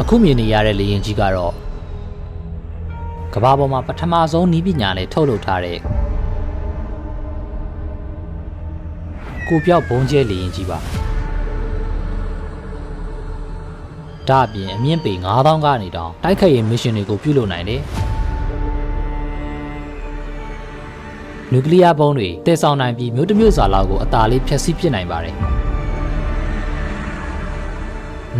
အခုမြင်နေရတဲ့လေရင်ကြီးကတော့ကမ္ဘာပေါ်မှာပထမဆုံးနီးပညာနဲ့ထုတ်လုပ်ထားတဲ့ကိုပြောက်ဘုံကျဲလေရင်ကြီးပါဒါအပြင်အမြင့်ပေ9000ကနေတောင်တိုက်ခိုက်ရေးမစ်ရှင်တွေကိုပြုလုပ်နိုင်တယ်နျူကလ িয়ার ဘုံးတွေတည်ဆောင်နိုင်ပြီးမြို့တစ်မြို့စာလောက်ကိုအသာလေးဖျက်ဆီးပစ်နိုင်ပါတယ်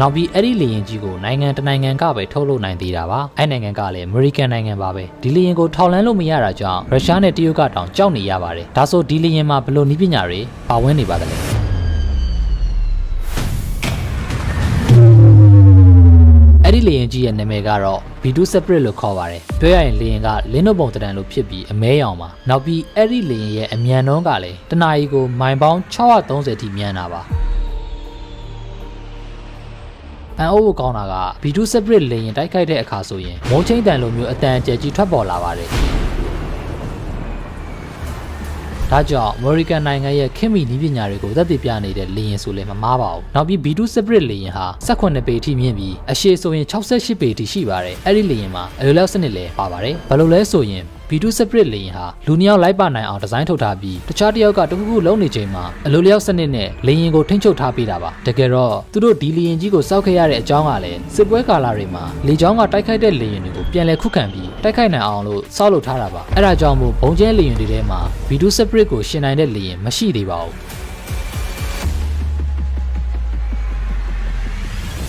နောက်ပြီးအဲ့ဒီလေရင်ကြီးကိုနိုင်ငံတနိုင်ငံကပဲထုတ်လုပ်နိုင်သေးတာပါအဲ့နိုင်ငံကလည်းအမေရိကန်နိုင်ငံပါပဲဒီလေရင်ကိုထောက်လန်းလို့မရတာကြောင့်ရုရှားနဲ့တရုတ်ကတောင်ကြောက်နေရပါတယ်ဒါဆိုဒီလေရင်မှာဘယ်လိုနည်းပညာတွေပါဝင်နေပါသလဲအဲ့ဒီလေရင်ကြီးရဲ့နာမည်ကတော့ B2 separate လို့ခေါ်ပါတယ်ပြောရရင်လေရင်ကလင်းနှုတ်ပုံတံလို့ဖြစ်ပြီးအမဲရောင်ပါနောက်ပြီးအဲ့ဒီလေရင်ရဲ့အမြန်နှုန်းကလည်းတနာရီကိုမိုင်ပေါင်း630ထိမြန်တာပါ အန်အိုးကိုကောင်းတာက B2 separate လေရင်တိုက်ခိုက်တဲ့အခါဆိုရင်မုံချင်းတန်လိုမျိုးအတန်အကျယ်ကြီးထွက်ပေါ်လာပါတယ်ဒါကြောင့် American နိုင်ငံရဲ့ခင်မီနည်းပညာတွေကိုသက်သေပြနေတဲ့လေရင်ဆိုလည်းမမားပါဘူး။နောက်ပြီး B2 separate လေရင်ဟာ18ပေအထိမြင့်ပြီးအရှည်ဆိုရင်68ပေအထိရှိပါတယ်။အဲ့ဒီလေရင်မှာအလိုလောက်စနစ်လည်းပါပါတယ်။ဘယ်လိုလဲဆိုရင် B2 separate လေရင်ဟာလူနှစ်ယောက်လိုက်ပါနိုင်အောင်ဒီဇိုင်းထုတ်ထားပြီးတခြားတစ်ယောက်ကတစ်ခုခုလုံးနေချိန်မှာအလိုလျောက်စနစ်နဲ့လေရင်ကိုထိန်းချုပ်ထားပေးတာပါတကယ်တော့သူတို့ဒီလေရင်ကြီးကိုစောက်ခဲ့ရတဲ့အကြောင်းကလည်းစစ်ပွဲကာလတွေမှာလေကြောင်းကတိုက်ခိုက်တဲ့လေရင်တွေကိုပြန်လည်ခုခံပြီးတိုက်ခိုက်နိုင်အောင်လို့စောက်လုပ်ထားတာပါအဲ့ဒါကြောင့်မို့ဘုံကျဲလေရင်တွေထဲမှာ B2 separate ကိုရှင်နိုင်တဲ့လေရင်မရှိသေးပါဘူး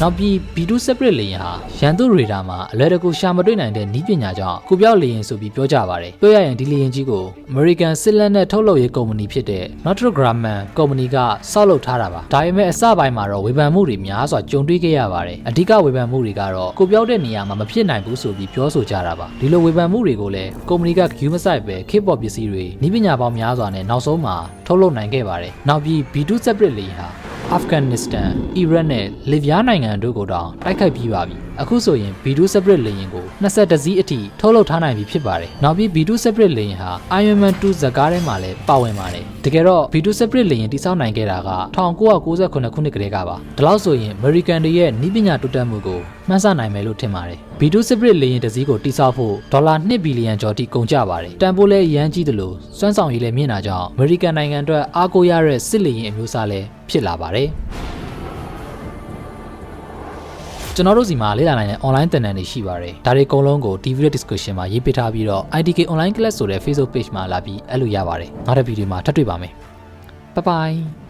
နောက်ပြီး B2 separate လေယာဉ်ဟာရန်သူရေဒါမှာအလွယ်တကူရှာမတွေ့နိုင်တဲ့နည်းပညာကြောင့်ကိုပြောက်လေယာဉ်ဆိုပြီးပြောကြပါတယ်ပြောရရင်ဒီလေယာဉ်ကြီးကို American စစ်လက်နဲ့ထုတ်လုပ်ရေးကုမ္ပဏီဖြစ်တဲ့ Northrop Grumman ကုမ္ပဏီကစောက်လုပ်ထားတာပါဒါပေမဲ့အစပိုင်းမှာတော့ဝေဖန်မှုတွေများစွာကြုံတွေ့ခဲ့ရပါတယ်အဓိကဝေဖန်မှုတွေကတော့ကိုပြောက်တဲ့နေရာမှာမဖြစ်နိုင်ဘူးဆိုပြီးပြောဆိုကြတာပါဒီလိုဝေဖန်မှုတွေကိုလည်းကုမ္ပဏီကဂယူးမဆိုင်ပဲခေတ်ပေါ်ပစ္စည်းတွေနည်းပညာပေါင်းများစွာနဲ့နောက်ဆုံးမှာထုတ်လုပ်နိုင်ခဲ့ပါတယ်နောက်ပြီး B2 separate လေယာဉ်ဟာ အာဖဂန်နစ္စတန်၊အီရတ်နဲ့လစ်ဗျားနိုင်ငံတို့ကိုတောင်တိုက်ခိုက်ပြီးပါပြီ။ အခုဆိုရင် B2 separate လေယာဉ်ကို22စီးအထိထုတ်လုပ်ထားနိုင်ပြီဖြစ်ပါတယ်။နောက်ပြီး B2 separate လေယာဉ်ဟာ Iron Man 2ဇာတ်ကားထဲမှာလည်းပါဝင်ပါတယ်။တကယ်တော့ B2 separate လေယာဉ်တိစောက်နိုင်ခဲ့တာက1998ခုနှစ်ကတည်းကပါ။ဒါလို့ဆိုရင် American တွေရဲ့နီးပညာတိုးတက်မှုကိုမှန်းဆနိုင်မယ်လို့ထင်ပါတယ်။ B2 separate လေယာဉ်တစ်စီးကိုတိစောက်ဖို့ဒေါ်လာ2ဘီလီယံကျော်ထိကုန်ကျပါတယ်။တန်ဖိုးလည်းရမ်းကြီးတယ်လို့စွမ်းဆောင်ရည်လည်းမြင့်တာကြောင့် American နိုင်ငံအတွက်အားကိုးရတဲ့စစ်လေယာဉ်အမျိုးအစားလည်းဖြစ်လာပါတယ်။ ကျွန်တော်တို့စီမှာလေ့လာနိုင်တဲ့ online သင်တန်းတွေရှိပါတယ်။ဒါတွေအကုန်လုံးကို TV description မှာရေးပေးထားပြီးတော့ IDK online class ဆိုတဲ့ Facebook page မှာလာပြီးအဲ့လိုရပါတယ်။နောက်တဲ့ဗီဒီယိုမှာထပ်တွေ့ပါမယ်။ Bye bye